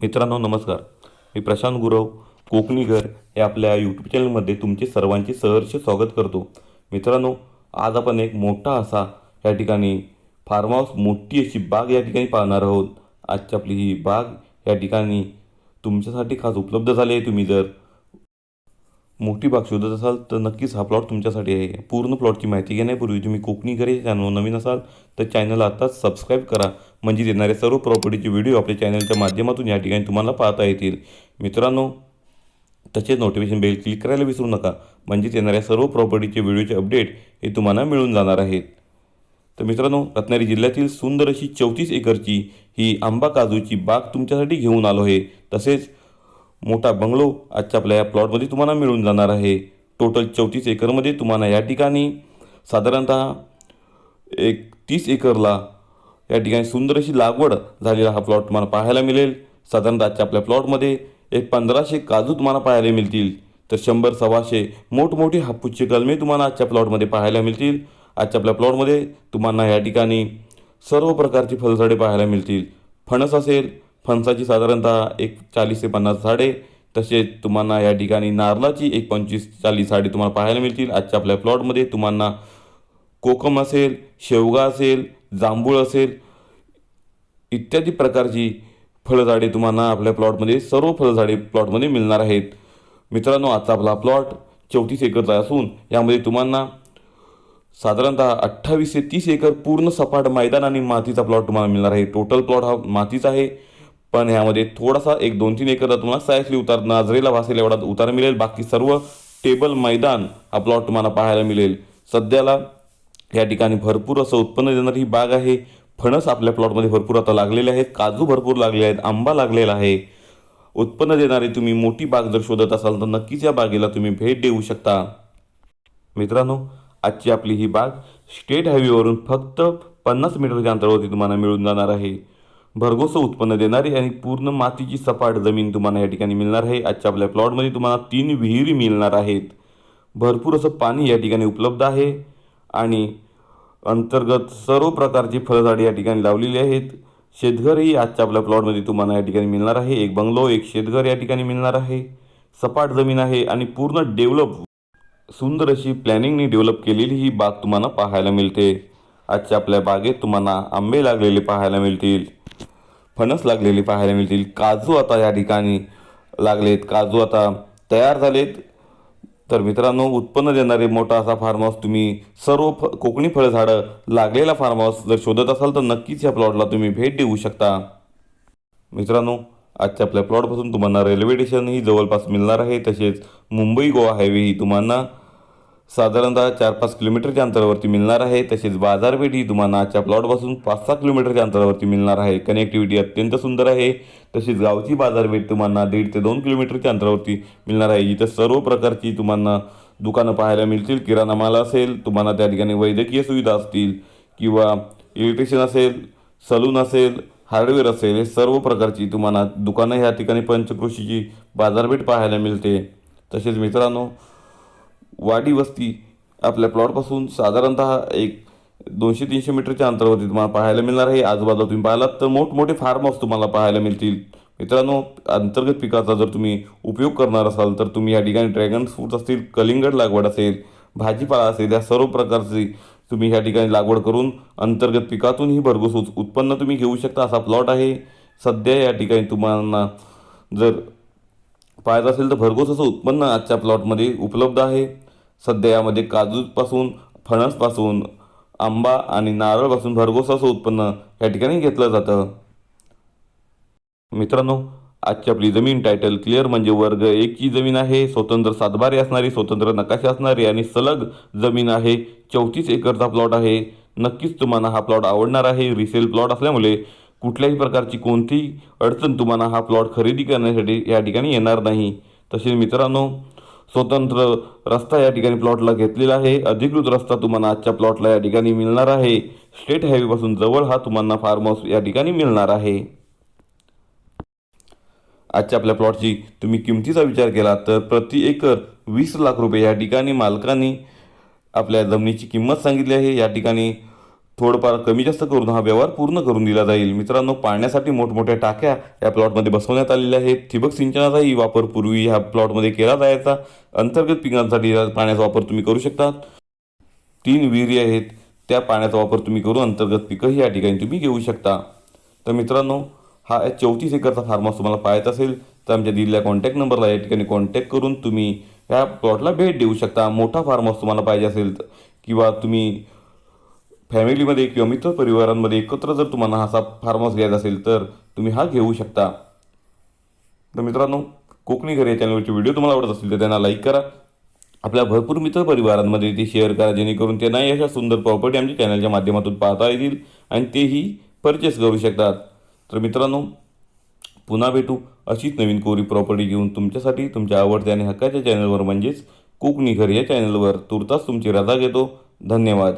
मित्रांनो नमस्कार. मी प्रशांत गुरव कोकणी घर या आपल्या यूट्यूब चॅनलमध्ये तुमचे सर्वांचे सहर्ष स्वागत करतो. मित्रांनो आज आपण एक मोठा असा या ठिकाणी फार्म हाऊस मोठी अशी बाग या ठिकाणी पाहणार आहोत. आजची आपली ही बाग या ठिकाणी तुमच्यासाठी खास उपलब्ध झाली आहे. तुम्ही जर मोठी बाग शोधत असाल तर नक्कीच हा प्लॉट तुमच्यासाठी आहे. पूर्ण प्लॉटची माहिती घेण्यापूर्वी तुम्ही कोकणी घरे चॅनल नवीन असाल तर चॅनल आत्ताच सबस्क्राईब करा. म्हणजे देणाऱ्या सर्व प्रॉपर्टीचे व्हिडिओ आपल्या चॅनलच्या माध्यमातून या ठिकाणी तुम्हाला पाहता येतील. मित्रांनो तसेच नोटिफिकेशन बेल क्लिक करायला विसरू नका. म्हणजेच येणाऱ्या सर्व प्रॉपर्टीचे व्हिडिओचे अपडेट हे तुम्हाला मिळून जाणार आहेत. तर मित्रांनो रत्नागिरी जिल्ह्यातील सुंदर अशी चौतीस एकरची ही आंबा काजूची बाग तुमच्यासाठी घेऊन आलो आहे. तसेच मोठा बंगलो आजच्या आपल्या या प्लॉटमध्ये तुम्हाला मिळून जाणार आहे. टोटल चौतीस एकरमध्ये तुम्हाला या ठिकाणी साधारणतः एक तीस एकरला या ठिकाणी सुंदर अशी लागवड झालेला हा प्लॉट तुम्हाला पाहायला मिळेल. साधारणतः आजच्या आपल्या प्लॉटमध्ये एक पंधराशे काजू तुम्हाला पाहायला मिळतील. तर शंभर सव्वाशे मोठमोठी हापूसची कलमे तुम्हाला आजच्या प्लॉटमध्ये पाहायला मिळतील. आजच्या आपल्या प्लॉटमध्ये तुम्हाला या ठिकाणी सर्व प्रकारची फळझाडे पाहायला मिळतील. फणस असेल फणसाची साधारणतः एक चाळीस ते पन्नास झाडे तसेच तुम्हाला या ठिकाणी नारळाची एक पंचवीस चाळीस झाडे तुम्हाला पाहायला मिळतील. आजच्या आपल्या प्लॉटमध्ये तुम्हाला कोकम असेल शेवगा असेल जांभूळ असेल इत्यादी प्रकारची फळझाडे तुम्हाला आपल्या प्लॉटमध्ये सर्व फळझाडे प्लॉटमध्ये मिळणार आहेत. मित्रांनो आजचा आपला प्लॉट चौतीस एकरचा असून यामध्ये तुम्हाला साधारणतः अठ्ठावीस ते तीस एकर पूर्ण सपाट मैदान आणि मातीचा प्लॉट तुम्हाला मिळणार आहे. टोटल प्लॉट हा मातीचा आहे. पण ह्यामध्ये थोडासा एक दोन तीन एकर तुम्हाला सायसली उतार नाजरेला भासेल एवढा उतार मिळेल. बाकी सर्व टेबल मैदान हा प्लॉट तुम्हाला पाहायला मिळेल. सध्याला या ठिकाणी भरपूर असं उत्पन्न देणारी ही बाग आहे. फणस आपल्या प्लॉटमध्ये भरपूर आता लागलेले आहेत. काजू भरपूर लागले आहेत. आंबा लागलेला आहे. उत्पन्न देणारी तुम्ही मोठी बाग जर शोधत असाल तर नक्कीच या बागेला तुम्ही भेट देऊ शकता. मित्रांनो आजची आपली ही बाग स्टेट हायवेवरून फक्त पन्नास मीटरच्या अंतरावरती तुम्हाला मिळून जाणार आहे. भरघोसं उत्पन्न देणारी आणि पूर्ण मातीची सपाट जमीन तुम्हाला या ठिकाणी मिळणार आहे. आजच्या आपल्या प्लॉटमध्ये तुम्हाला तीन विहिरी मिळणार आहेत. भरपूर असं पाणी या ठिकाणी उपलब्ध आहे. आणि अंतर्गत सर्व प्रकारची फळझाडे या ठिकाणी लावलेली आहेत. शेतघरही आजच्या आपल्या प्लॉटमध्ये तुम्हाला या ठिकाणी मिळणार आहे. एक बंगलो एक शेतघर या ठिकाणी मिळणार आहे. सपाट जमीन आहे आणि पूर्ण डेव्हलप सुंदर अशी प्लॅनिंगने डेव्हलप केलेली ही बाग तुम्हाला पाहायला मिळते. आजच्या आपल्या बागेत तुम्हाला आंबे लागलेले पाहायला मिळतील फणस लागलेले पाहायला मिळतील काजू आता या ठिकाणी लागलेत. काजू आता तयार झालेत. तर मित्रांनो उत्पन्न देणारे मोठा असा फार्म हाऊस तुम्ही सर्व फ कोकणी फळझाडं लागलेला फार्म हाऊस जर शोधत असाल तर नक्कीच या प्लॉटला तुम्ही भेट देऊ शकता. मित्रांनो आजच्या आपल्या प्लॉटपासून तुम्हाला रेल्वे स्टेशनही जवळपास मिळणार आहे. तसेच मुंबई गोवा हायवेही तुम्हाला साधारणतः चार पाच किलोमीटरच्या अंतरावरती मिळणार आहे. तसेच बाजारपेठ ही तुम्हाला आजच्या प्लॉटपासून पाच सहा किलोमीटरच्या अंतरावरती मिळणार आहे. कनेक्टिव्हिटी अत्यंत सुंदर आहे. तसेच गावची बाजारपेठ तुम्हाला दीड ते दोन किलोमीटरच्या अंतरावरती मिळणार आहे. इथं सर्व प्रकारची तुम्हाला दुकानं पाहायला मिळतील. किराणा माल असेल तुम्हाला त्या ठिकाणी वैद्यकीय सुविधा असतील किंवा इलेक्ट्रिशियन असेल सलून असेल हार्डवेअर असेल हे सर्व प्रकारची तुम्हाला दुकानं ह्या ठिकाणी पंचकृषीची बाजारपेठ पाहायला मिळते. तसेच मित्रांनो वाडी वस्ती आपल्या प्लॉटपासून साधारणतः एक दोनशे तीनशे मीटरच्या अंतरावरती तुम्हाला पाहायला मिळणार आहे. आजूबाजूला तुम्ही पाहिलात तर मोठमोठे फार्म हाऊस तुम्हाला पाहायला मिळतील. मित्रांनो अंतर्गत पिकाचा जर तुम्ही उपयोग करणार असाल तर तुम्ही या ठिकाणी ड्रॅगन फ्रूट असतील कलिंगड लागवड असेल भाजीपाला असेल या सर्व प्रकारची तुम्ही ह्या ठिकाणी लागवड करून अंतर्गत पिकातूनही भरघोस उत्पन्न तुम्ही घेऊ शकता. असा प्लॉट आहे. सध्या या ठिकाणी तुम्हाला जर पाहायचं असेल तर भरघोस असं उत्पन्न आजच्या प्लॉटमध्ये उपलब्ध आहे. सध्या यामध्ये काजूपासून फणसपासून आंबा आणि नारळपासून भरघोस असं उत्पन्न या ठिकाणी घेतलं जातं. मित्रांनो आजची आपली जमीन टायटल क्लिअर म्हणजे वर्ग एकची जमीन आहे. स्वतंत्र सातबारे असणारी स्वतंत्र नकाशे असणारी आणि सलग जमीन आहे. चौतीस एकरचा प्लॉट आहे. नक्कीच तुम्हाला हा प्लॉट आवडणार आहे. रिसेल प्लॉट असल्यामुळे कुठल्याही प्रकारची कोणतीही अडचण तुम्हाला हा प्लॉट खरेदी करण्यासाठी या ठिकाणी येणार नाही. तसेच मित्रांनो स्वतंत्र रस्ता या ठिकाणी प्लॉटला घेतलेला आहे. अधिकृत रस्ता तुम्हाला आजच्या प्लॉटला या ठिकाणी मिळणार आहे. स्टेट हायवेपासून जवळ हा तुम्हाला फार्म हाऊस या ठिकाणी मिळणार आहे. आजच्या आपल्या प्लॉटची तुम्ही किमतीचा विचार केला तर प्रति एकर वीस लाख रुपये या ठिकाणी मालकाने आपल्या जमिनीची किंमत सांगितली आहे. या ठिकाणी थोडंफार कमी जास्त करून हा व्यवहार पूर्ण करून दिला जाईल. मित्रांनो पाण्यासाठी मोठमोठ्या टाक्या या प्लॉटमध्ये बसवण्यात आलेल्या आहेत. ठिबक सिंचनाचाही वापर पूर्वी ह्या प्लॉटमध्ये केला जायचा. अंतर्गत पिकांसाठी पाण्याचा वापर तुम्ही करू शकता. तीन विहिरी आहेत. त्या पाण्याचा वापर तुम्ही करून अंतर्गत पिकंही या ठिकाणी तुम्ही घेऊ शकता. तर मित्रांनो हा चौतीस एकरचा फार्म हाऊस तुम्हाला पाहायचा असेल तर आमच्या दिलेल्या कॉन्टॅक्ट नंबरला या ठिकाणी कॉन्टॅक्ट करून तुम्ही ह्या प्लॉटला भेट देऊ शकता. मोठा फार्म हाऊस तुम्हाला पाहिजे असेल तर किंवा तुम्ही फॅमिलीमध्ये किंवा मित्र परिवारांमध्ये एकत्र जर तुम्हाला हा फार्म हाऊस घ्यायचा असेल तर तुम्ही हा घेऊ शकता. तर मित्रांनो कोकणी घर या चॅनलवरचे व्हिडिओ तुम्हाला आवडत असतील तर त्यांना लाईक करा. आपल्या भरपूर मित्र परिवारांमध्ये ते शेअर करा जेणेकरून त्यांनाही अशा सुंदर प्रॉपर्टी आमच्या चॅनलच्या माध्यमातून पाहता येतील आणि तेही परचेस करू शकतात. तर मित्रांनो पुन्हा भेटू अशीच नवीन कोरी प्रॉपर्टी घेऊन तुमच्यासाठी तुमच्या आवडत्या आणि हक्काच्या चॅनलवर म्हणजेच कोकणी घर या चॅनलवर तुर्तास तुमची रजा घेतो. धन्यवाद.